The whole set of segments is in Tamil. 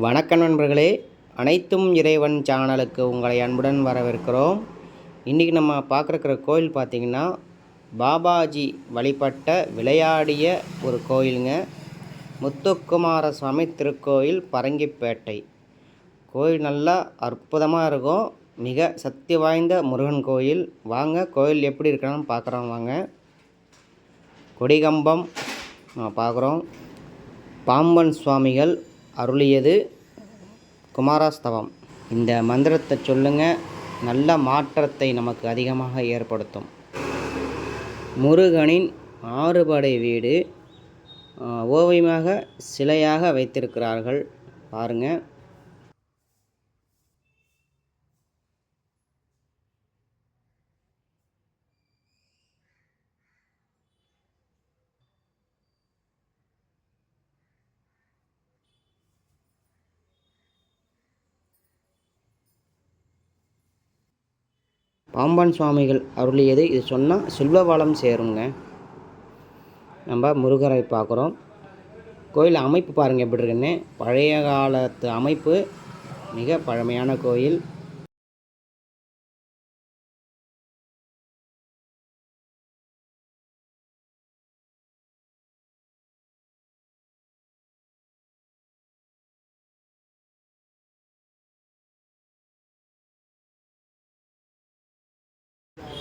வணக்கம் நண்பர்களே அனைத்தும் இறைவன் சேனலுக்கு உங்களை அன்புடன் வரவேற்கிறோம். இன்றைக்கி நம்ம பார்க்குற கோயில் பார்த்திங்கன்னா பாபாஜி வழிபட்ட விளையாடிய ஒரு கோயிலுங்க. முத்துக்குமார சுவாமி திருக்கோயில் பரங்கிப்பேட்டை. கோயில் நல்லா அற்புதமாக இருக்கும். மிக சக்தி வாய்ந்த முருகன் கோயில். வாங்க கோயில் எப்படி இருக்கணும்னு பார்க்குறோம் வாங்க. கொடிகம்பம் பார்க்குறோம். பாம்பன் சுவாமிகள் அருளியது குமாராஸ்தவம். இந்த மந்திரத்தை சொல்லுங்கள் நல்ல மாற்றத்தை நமக்கு அதிகமாக ஏற்படுத்தும். முருகனின் ஆறுபடை வீடு ஓவியமாக சிலையாக வைத்திருக்கிறார்கள். பாருங்கள் பாம்பன் சுவாமிகள் அருளியது. இது சொன்னால் செல்வ சேருங்க. நம்ம முருகரை பார்க்குறோம். கோயில் அமைப்பு பாருங்கள் எப்படி இருக்குன்னு. பழைய காலத்து அமைப்பு மிக பழமையான கோயில்.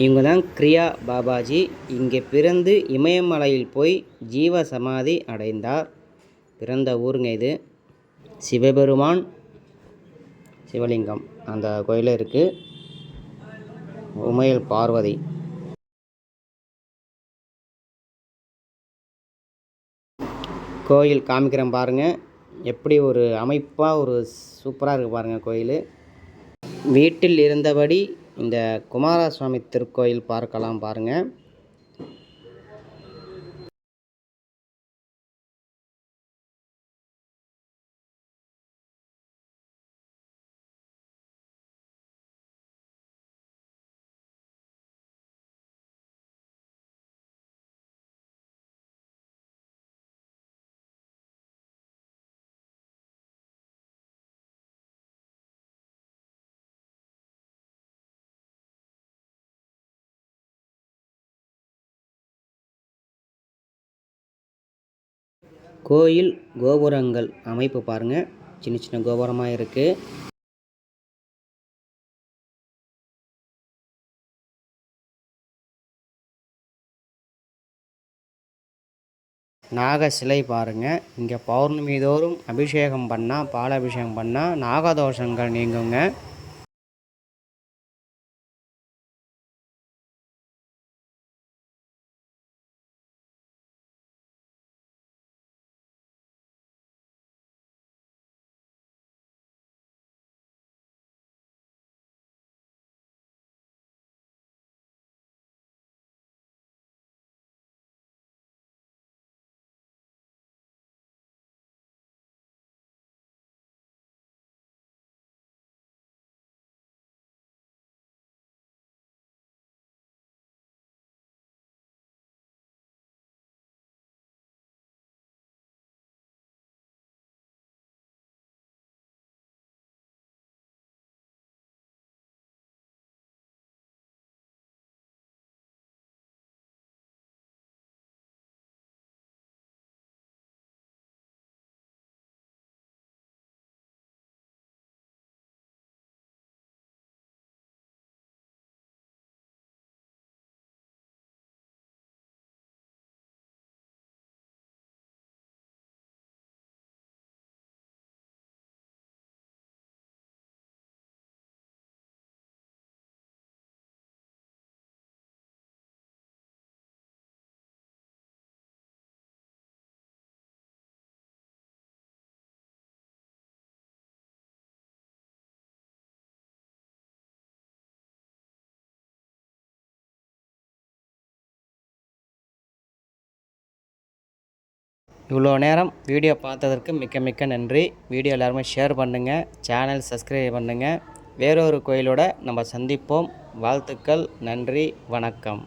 இவங்க தான் கிரியா பாபாஜி. இங்கே பிறந்து இமயமலையில் போய் ஜீவ சமாதி அடைந்தார். பிறந்த ஊருங்க இது. சிவபெருமான் சிவலிங்கம் அந்த கோயில் இருக்குது உமையல் பார்வதி. கோயில் காமிக்கிறேன் பாருங்கள் எப்படி ஒரு அமைப்பாக ஒரு சூப்பராக இருக்குது பாருங்கள் கோயில். வீட்டில் இருந்தபடி இந்த குமாரசுவாமி திருக்கோயில் பார்க்கலாம் பாருங்கள் கோயில் கோபுரங்கள் அமைப்பு பாருங்கள் சின்ன சின்ன கோபுரமாக இருக்குது நாக சிலை பாருங்கள் இங்கே பௌர்ணமி தோறும் அபிஷேகம் பண்ணால் பால் அபிஷேகம் பண்ணால் நாகதோஷங்கள் நீங்குங்க. இவ்வளோ நேரம் வீடியோ பார்த்ததற்கு மிக்க மிக்க நன்றி. வீடியோ எல்லாருமே ஷேர் பண்ணுங்கள் சேனல் சப்ஸ்கிரைப் பண்ணுங்கள் வேறொரு கோயிலோட நம்ம சந்திப்போம். வாழ்த்துக்கள் நன்றி வணக்கம்.